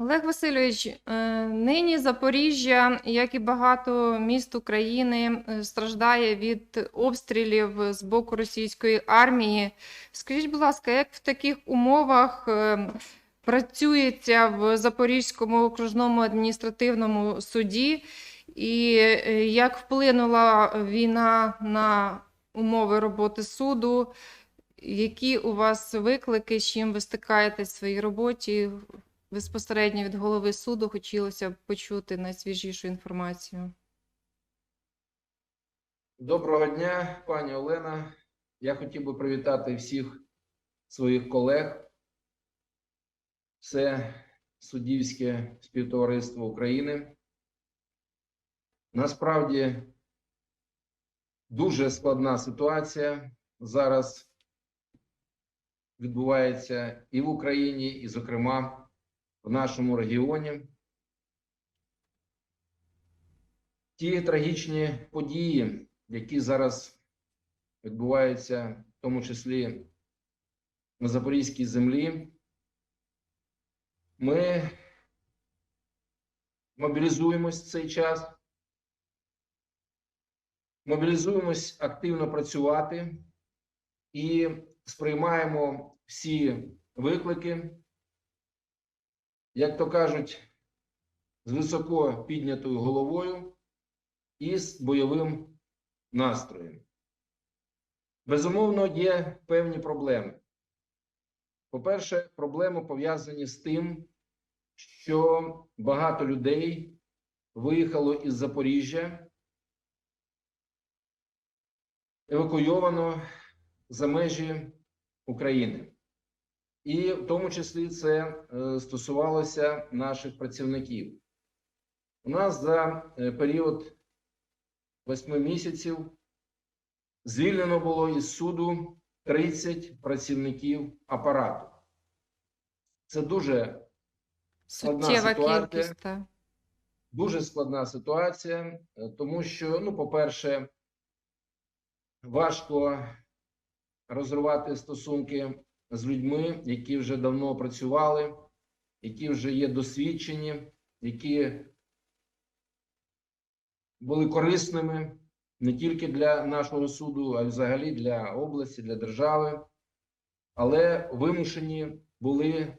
Олег Васильович, е, нині Запоріжжя, як і багато міст України, е, страждає від обстрілів з боку російської армії. Скажіть, будь ласка, як в таких умовах е, працюється в Запорізькому окружному адміністративному суді, і як вплинула війна на умови роботи суду? Які у вас виклики, з чим ви стикаєтесь в своїй роботі? Безпосередньо від голови суду хотілося б почути найсвіжішу інформацію. Доброго дня, пані Олена. Я хотів би привітати всіх своїх колег. Це суддівське співтовариство України. Насправді дуже складна ситуація зараз відбувається і в Україні, і, зокрема, в нашому регіоні. Ті трагічні події, які зараз відбуваються, в тому числі на Запорізькій землі, ми мобілізуємось в цей час, мобілізуємось активно працювати і сприймаємо всі виклики, як то кажуть, з високо піднятою головою і з бойовим настроєм. Безумовно, є певні проблеми. По-перше, проблеми пов'язані з тим, що багато людей виїхало із Запоріжжя, евакуйовано за межі України. І в тому числі це е, стосувалося наших працівників. У нас за е, період восьми місяців звільнено було із суду 30 працівників апарату. Це дуже Складна Суттєва ситуація. кількість. та. дуже складна ситуація, е, тому що, ну, по-перше, важко розривати стосунки з людьми, які вже давно працювали, які вже є досвідчені, які були корисними не тільки для нашого суду, а й взагалі для області, для держави, але вимушені були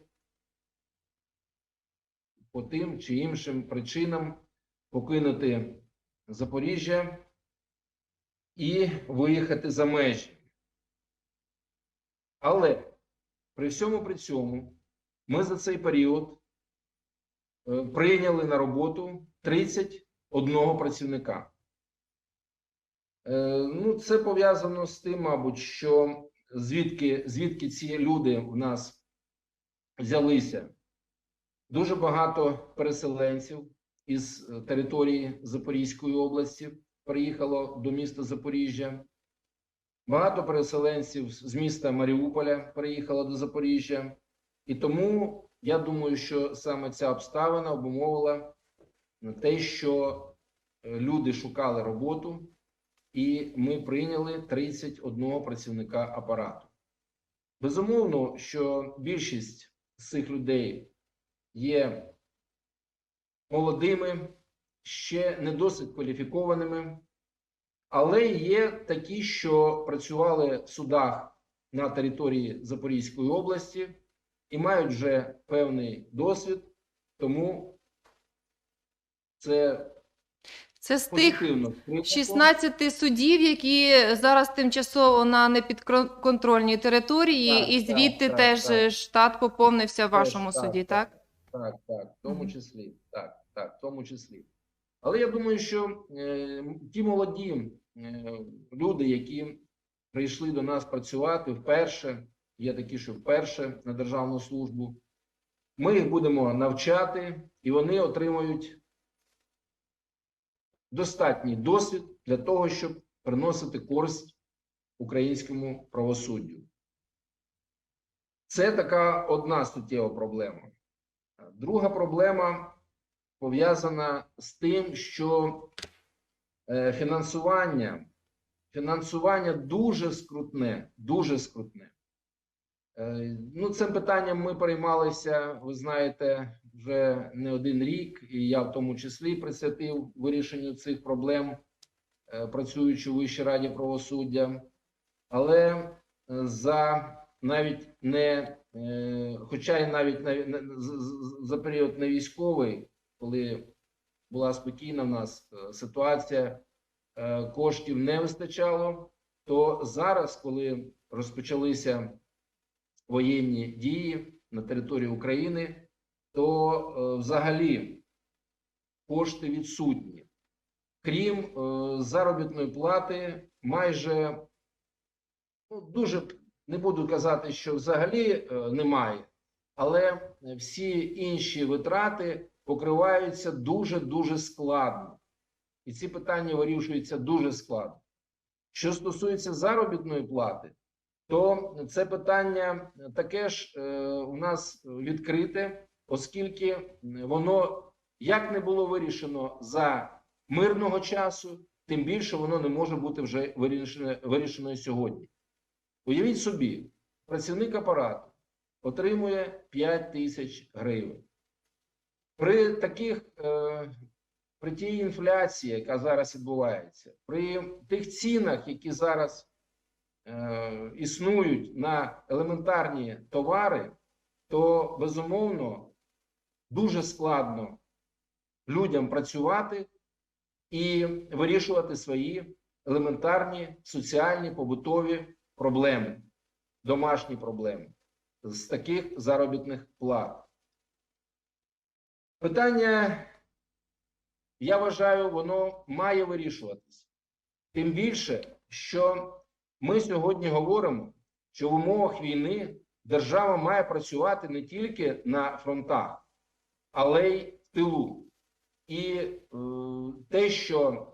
по тим чи іншим причинам покинути Запоріжжя і виїхати за межі. Але при всьому при цьому ми за цей період е, прийняли на роботу 31 працівника. Е, Ну, це пов'язано з тим, мабуть, що звідки, звідки ці люди в нас взялися. Дуже багато переселенців із е, території Запорізької області приїхало до міста Запоріжжя. Багато переселенців з міста Маріуполя приїхало до Запоріжжя. І тому я думаю, що саме ця обставина обумовила те, що е, люди шукали роботу, і ми прийняли 31 працівника апарату. Безумовно, що більшість з цих людей є молодими, ще не досить кваліфікованими, але є такі, що працювали в судах на території Запорізької області і мають вже певний досвід, тому це Це з тих позитивно. 16 судів, які зараз тимчасово на непідконтрольній території, Так, і звідти так, теж так. штат поповнився в вашому суді, так? Так, так, в тому числі. Так, так, в тому числі. Але я думаю, що е, ті молоді люди, які прийшли до нас працювати вперше, є такі, що вперше на державну службу, ми їх будемо навчати, і вони отримують достатній досвід для того, щоб приносити користь українському правосуддю. Це така одна суттєва проблема. Друга проблема пов'язана з тим, що е, фінансування, фінансування дуже скрутне, дуже скрутне. Е, Ну, цим питанням ми переймалися, ви знаєте, вже не один рік, і я в тому числі присвятив вирішенню цих проблем, е, працюючи у Вищій раді правосуддя. Але е, за навіть не, е, хоча й навіть за період не військовий, коли була спокійна в нас е, ситуація, е, коштів не вистачало, то зараз, коли розпочалися воєнні дії на території України, то е, взагалі кошти відсутні. Крім заробітної плати, майже ну, дуже не буду казати, що взагалі немає, але всі інші витрати покриваються дуже дуже складно. І ці питання вирішуються дуже складно. Що стосується заробітної плати, то це питання таке ж е, у нас відкрите, оскільки воно як не було вирішено за мирного часу, тим більше воно не може бути вже вирішено, вирішено сьогодні. Уявіть собі, працівник апарату отримує 5 тисяч гривень. При таких е, при тій інфляції, яка зараз відбувається, при тих цінах, які зараз е, існують на елементарні товари, то безумовно дуже складно людям працювати і вирішувати свої елементарні соціальні побутові проблеми, домашні проблеми з таких заробітних плат. Питання, я вважаю, воно має вирішуватися. Тим більше, що ми сьогодні говоримо, що в умовах війни держава має працювати не тільки на фронтах, але й в тилу. І е, те, що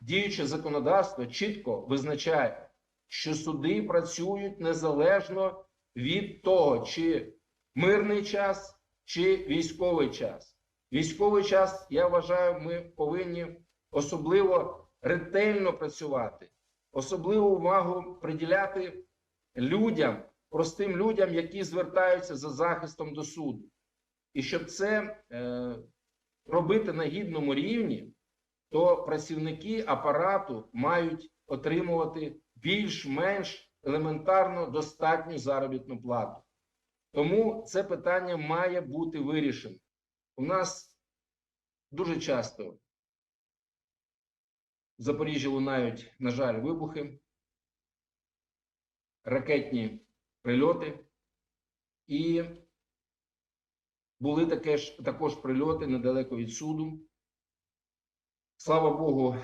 діюче законодавство чітко визначає, що суди працюють незалежно від того, чи мирний час, чи військовий час. Військовий час, я вважаю, ми повинні особливо ретельно працювати, особливу увагу приділяти людям, простим людям, які звертаються за захистом до суду. І щоб це е, робити на гідному рівні, то працівники апарату мають отримувати більш-менш елементарно достатню заробітну плату. Тому це питання має бути вирішено. У нас дуже часто в Запоріжжі лунають, на жаль, вибухи, ракетні прильоти, і були таке ж, також прильоти недалеко від суду. Слава Богу,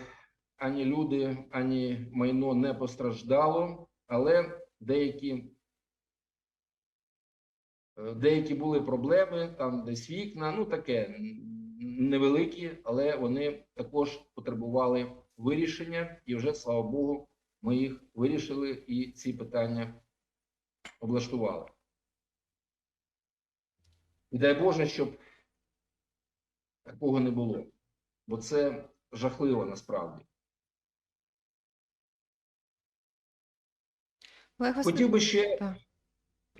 ані люди, ані майно не постраждало, але деякі, деякі були проблеми, там десь вікна, ну таке невеликі, але вони також потребували вирішення, і вже, слава Богу, ми їх вирішили і ці питання облаштували. І дай Боже, щоб такого не було, бо це жахливо насправді. Хотів би ще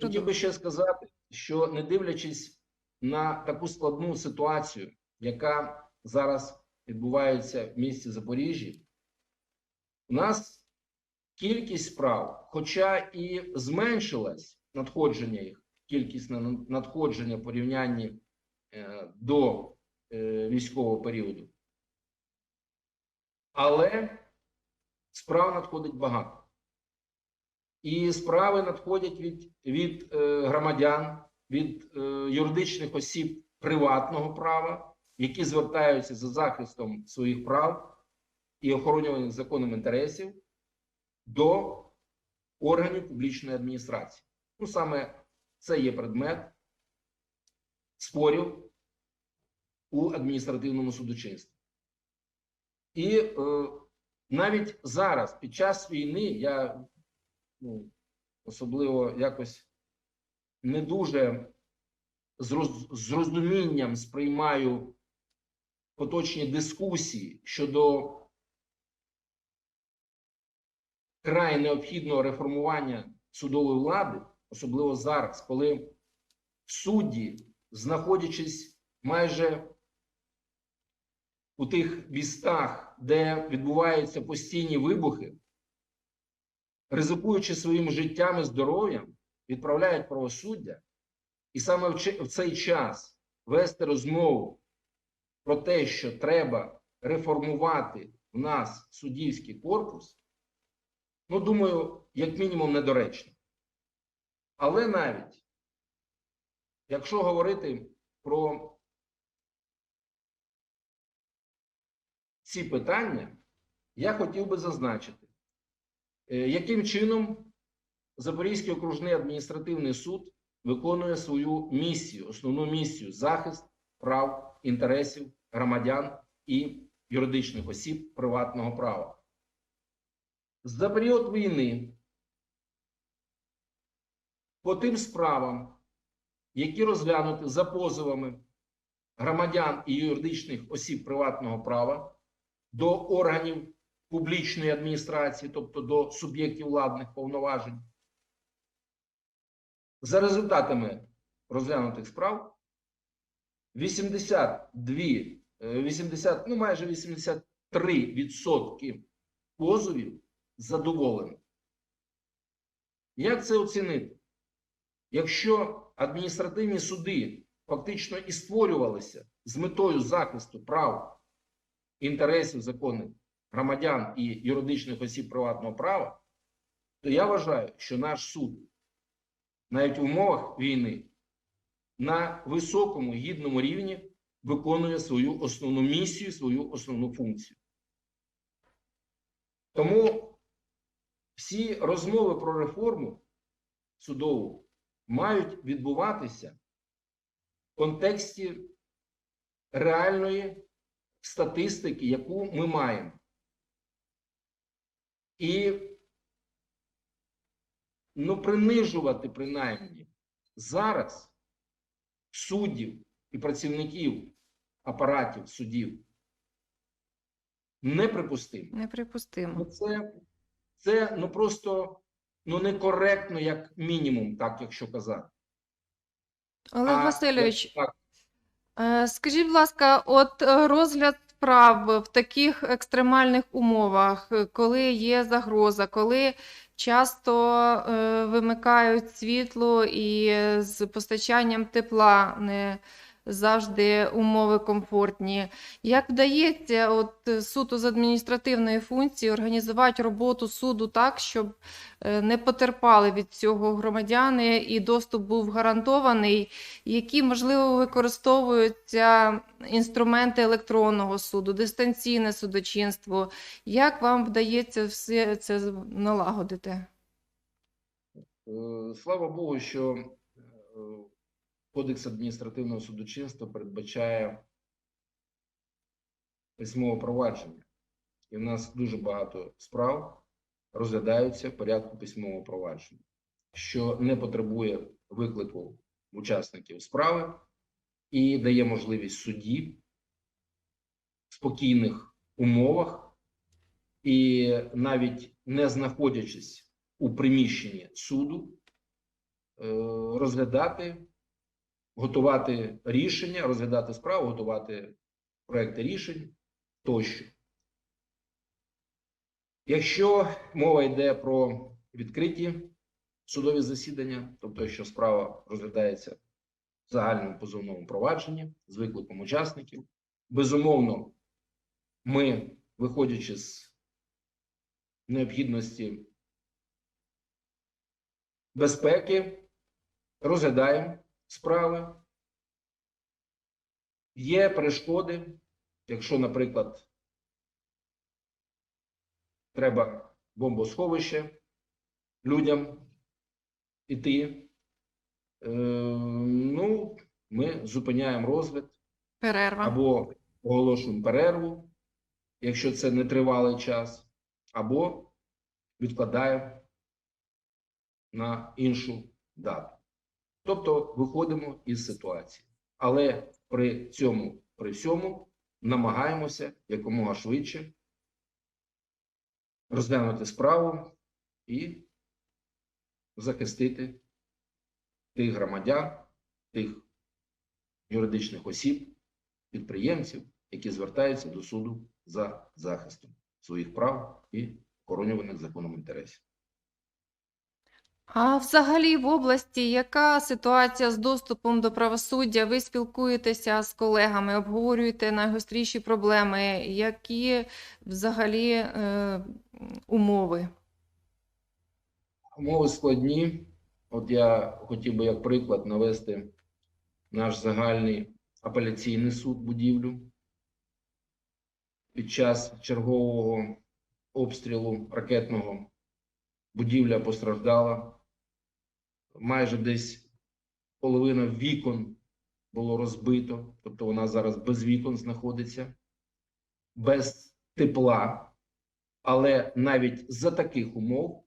хотів би ще сказати, що не дивлячись на таку складну ситуацію, яка зараз відбувається в місті Запоріжжі, у нас кількість справ, хоча і зменшилась надходження їх, кількість надходження в порівнянні е, до е, військового періоду, але справ надходить багато. І справи надходять від, від е, громадян, від е, юридичних осіб приватного права, які звертаються за захистом своїх прав і охоронювання законом інтересів до органів публічної адміністрації. Ну, саме це є предмет спорів у адміністративному судочинстві. І е, навіть зараз, під час війни, я ну, особливо якось не дуже з роз- з розумінням сприймаю поточні дискусії щодо край необхідного реформування судової влади, особливо зараз, коли судді, знаходячись майже у тих містах, де відбуваються постійні вибухи, ризикуючи своїм життям і здоров'ям, відправляють правосуддя, і саме в цей час вести розмову про те, що треба реформувати в нас суддівський корпус, ну, думаю, як мінімум, недоречно. Але навіть якщо говорити про ці питання, я хотів би зазначити, е, яким чином Запорізький окружний адміністративний суд виконує свою місію, основну місію захист прав інтересів громадян і юридичних осіб приватного права. За період війни по тим справам, які розглянуті за позовами громадян і юридичних осіб приватного права до органів публічної адміністрації, тобто до суб'єктів владних повноважень, за результатами розглянутих справ 82, е, 80, ну майже 83% позовів задоволені. Як це оцінити? Якщо адміністративні суди фактично і створювалися з метою захисту прав інтересів законних громадян і юридичних осіб приватного права, то я вважаю, що наш суд навіть в умовах війни на високому гідному рівні виконує свою основну місію, свою основну функцію. Тому всі розмови про реформу судову мають відбуватися в контексті реальної статистики, яку ми маємо. І ну, принижувати принаймні зараз суддів і працівників апаратів судів неприпустимо. Неприпустимо. Ну, це, це ну просто ну некоректно, як мінімум, так якщо казати. Олег А, Васильович, так, Е, Скажіть, будь ласка, от е, розгляд справ в таких екстремальних умовах, е, коли є загроза, коли часто е, вимикають світло і з постачанням тепла не завжди умови комфортні. Як вдається от е, суду з адміністративної функції організувати роботу суду так, щоб е, не потерпали від цього громадяни і доступ був гарантований? які, можливо, використовуються інструменти електронного суду, дистанційне судочинство. Як вам вдається все це налагодити? Е, Слава Богу, що Кодекс адміністративного судочинства передбачає письмове провадження. І в нас дуже багато справ розглядаються в порядку письмового провадження, що не потребує виклику учасників справи і дає можливість судді в спокійних умовах і навіть не знаходячись у приміщенні суду, е, розглядати, готувати рішення, розглядати справу, готувати проекти рішень тощо. Якщо мова йде про відкриті судові засідання, тобто якщо справа розглядається в загальному позовному провадженні з викликом учасників, безумовно, ми, виходячи з необхідності безпеки, розглядаємо справи. Є перешкоди, якщо, наприклад, треба бомбосховище людям іти, е, ну, ми зупиняємо розгляд Перерва. або оголошуємо перерву, якщо це не тривалий час, або відкладаємо на іншу дату. Тобто виходимо із ситуації. Але при цьому, при всьому намагаємося якомога швидше розглянути справу і захистити тих громадян, тих юридичних осіб, підприємців, які звертаються до суду за захистом своїх прав і коронюваних законом інтересів. А взагалі в області яка ситуація з доступом до правосуддя? Ви спілкуєтеся з колегами, обговорюєте найгостріші проблеми, які взагалі е, умови? Умови складні. От я хотів би як приклад навести наш загальний апеляційний суд будівлю. Під час чергового обстрілу ракетного будівля постраждала. Майже десь половина вікон було розбито, тобто вона зараз без вікон знаходиться, без тепла. Але навіть за таких умов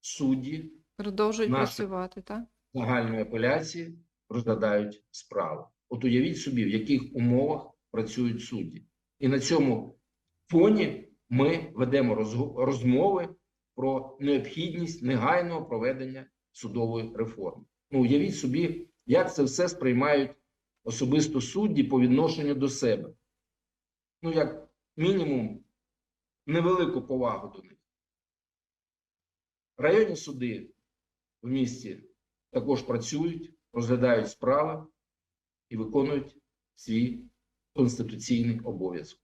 судді Продовжують працювати, так? загальної апеляції розглядають справу. От уявіть собі, в яких умовах працюють судді. І на цьому фоні ми ведемо розмови про необхідність негайного проведення судової реформи. Ну, уявіть собі, як це все сприймають особисто судді по відношенню до себе. Ну, як мінімум, невелику повагу до них. Районні суди в місті також працюють, розглядають справи і виконують свій конституційний обов'язок,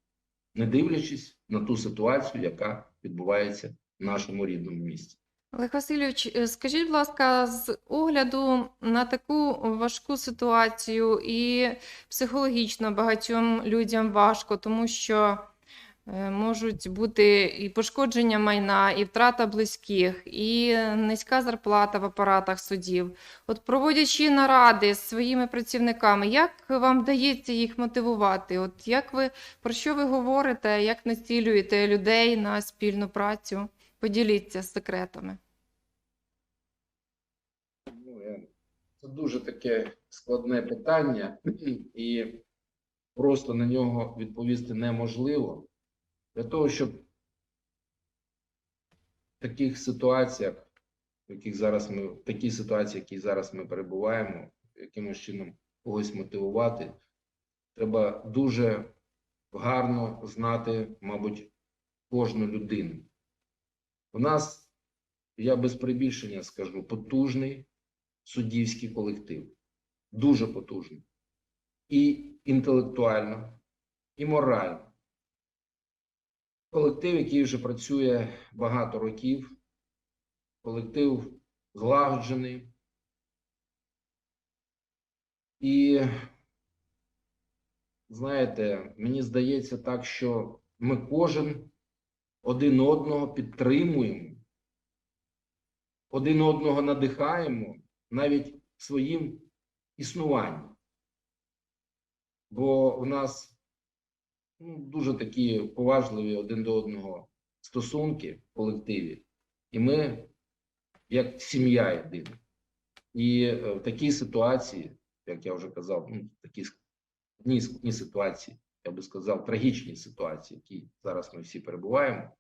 не дивлячись на ту ситуацію, яка відбувається в нашому рідному місті. Олег Васильович, е, скажіть, будь ласка, з огляду на таку важку ситуацію і психологічно багатьом людям важко, тому що е, можуть бути і пошкодження майна, і втрата близьких, і низька зарплата в апаратах судів. От проводячи наради з своїми працівниками, як вам вдається їх мотивувати? От як ви про що ви говорите, як націлюєте людей на спільну працю? Поділіться з секретами. Ну, я- Це дуже таке складне питання, і просто на нього відповісти неможливо. Для того, щоб в таких ситуаціях, в яких зараз ми, в такій ситуації, в якій зараз ми перебуваємо, якимось чином когось мотивувати, треба дуже гарно знати, мабуть, кожну людину. У нас, я без прибільшення скажу, потужний суддівський колектив. Дуже потужний. І інтелектуально, і морально. Колектив, який вже працює багато років, колектив злагоджений. І, знаєте, мені здається так, що ми кожен один одного підтримуємо, один одного надихаємо навіть своїм існуванням. Бо в нас ну, дуже такі поважливі один до одного стосунки в колективі, і ми як сім'я єдина. І е, в такій ситуації, як я вже казав, ну, такі складні, складні ситуації, я би сказав, трагічні ситуації, які зараз ми всі перебуваємо,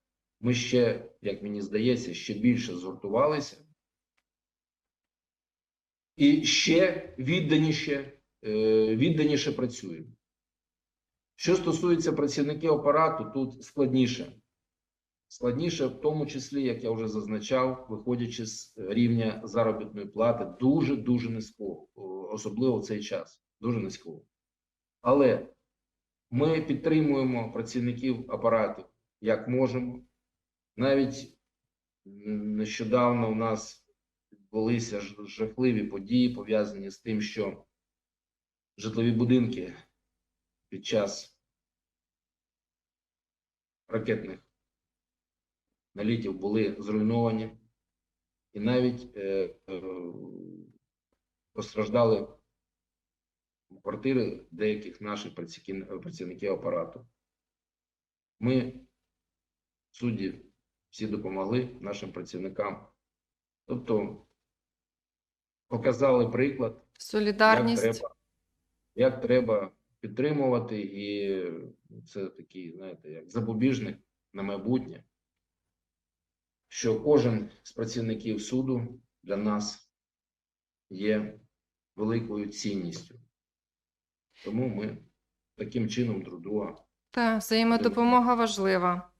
ми ще, як мені здається, ще більше згуртувалися і ще відданіше, е, відданіше працюємо. Що стосується працівників апарату, тут складніше. Складніше, в тому числі, як я вже зазначав, виходячи з рівня заробітної плати, дуже дуже низького, особливо в цей час. Дуже низького. Але ми підтримуємо працівників апарату як можемо. Навіть нещодавно у нас відбулися жахливі події, пов'язані з тим, що житлові будинки під час ракетних налітів були зруйновані, і навіть е, е, постраждали квартири деяких наших працівників апарату. Ми, судді, всі допомогли нашим працівникам. Тобто показали приклад, як Солідарність. треба, як треба підтримувати, і це такий, знаєте, як запобіжник на майбутнє, що кожен з працівників суду для нас є великою цінністю. Тому ми таким чином друг друга. Та взаємодопомога важлива.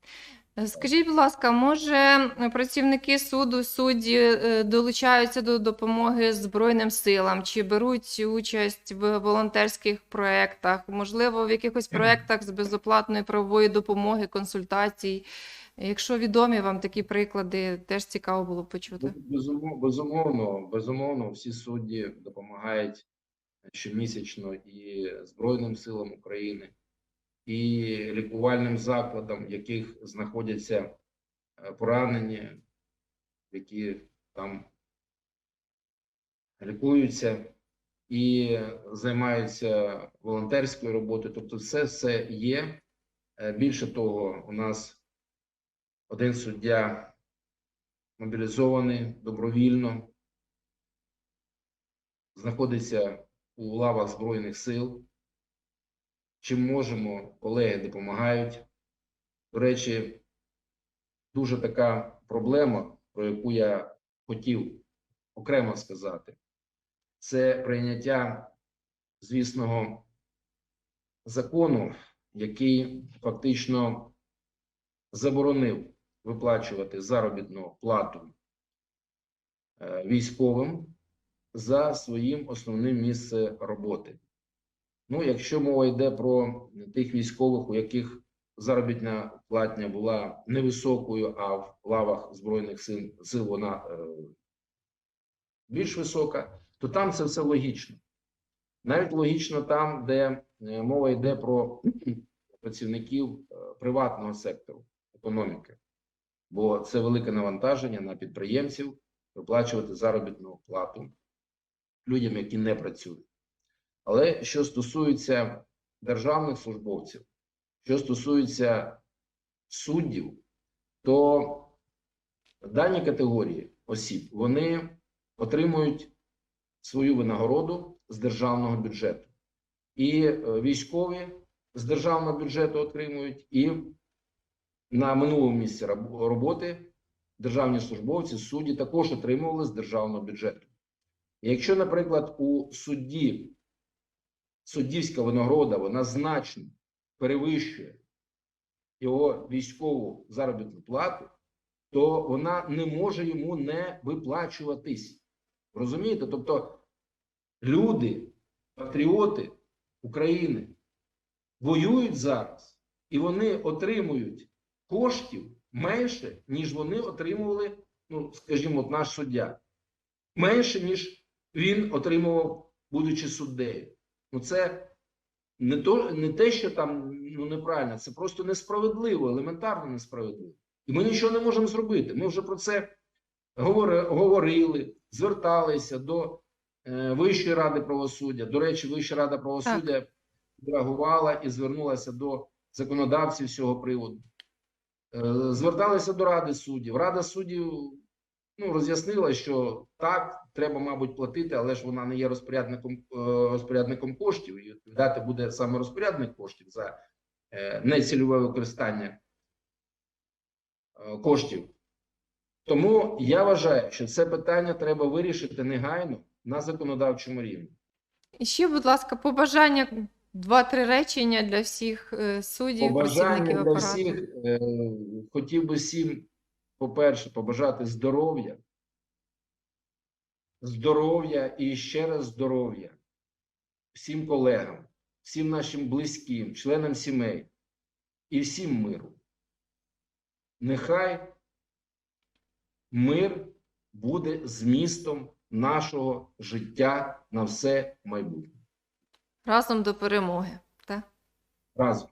Скажіть, будь ласка, може працівники суду, судді е, долучаються до допомоги Збройним силам чи беруть участь в волонтерських проєктах, можливо, в якихось проєктах з безоплатної правової допомоги, консультацій? Якщо відомі вам такі приклади, теж цікаво було почути. Безумовно, безумовно, всі судді допомагають щомісячно і Збройним силам України, і лікувальним закладам, в яких знаходяться е, поранені, які там лікуються і займаються волонтерською роботою. Тобто, це все є. Е, Більше того, у нас один суддя мобілізований добровільно, знаходиться у лавах Збройних сил. Чим можемо, колеги допомагають. До речі, дуже така проблема, про яку я хотів окремо сказати, це прийняття звісного закону, який фактично заборонив виплачувати заробітну плату е, військовим за своїм основним місце роботи. Ну, якщо мова йде про тих військових, у яких заробітна платня була невисокою, а в лавах Збройних сил, сил вона е, більш висока, то там це все логічно. Навіть логічно там, де е, мова йде про працівників е, приватного сектору економіки, бо це велике навантаження на підприємців виплачувати заробітну плату людям, які не працюють. Але що стосується державних службовців, що стосується суддів, то дані категорії осіб вони отримують свою винагороду з державного бюджету. І е, військові з державного бюджету отримують, і на минулому місці роботи державні службовці, судді також отримували з державного бюджету. Якщо, наприклад, у судді суддівська винагорода вона значно перевищує його військову заробітну плату, то вона не може йому не виплачуватись. Розумієте? Тобто люди, патріоти України воюють зараз, і вони отримують коштів менше, ніж вони отримували, ну, скажімо, от наш суддя. Менше, ніж він отримував, будучи суддею. Ну, це не, то, не те, що там ну, неправильно, це просто несправедливо, елементарно несправедливо. І ми нічого не можемо зробити. Ми вже про це говорили, зверталися до е, Вищої ради правосуддя. До речі, Вища рада правосуддя реагувала і звернулася до законодавців з цього приводу. Е, зверталися до Ради суддів. Рада суддів ну, роз'яснила, що так, треба, мабуть, платити, але ж вона не є розпорядником, е, розпорядником коштів, і відповідати буде саме розпорядник коштів за е, нецільове використання е, коштів. Тому я вважаю, що це питання треба вирішити негайно на законодавчому рівні. І ще, будь ласка, побажання два-три речення для всіх суддів, Побажання для всіх хотів би всім, по-перше, побажати здоров'я, здоров'я і ще раз здоров'я всім колегам, всім нашим близьким, членам сімей і всім миру. Нехай мир буде змістом нашого життя на все майбутнє. Разом до перемоги. Так? Разом.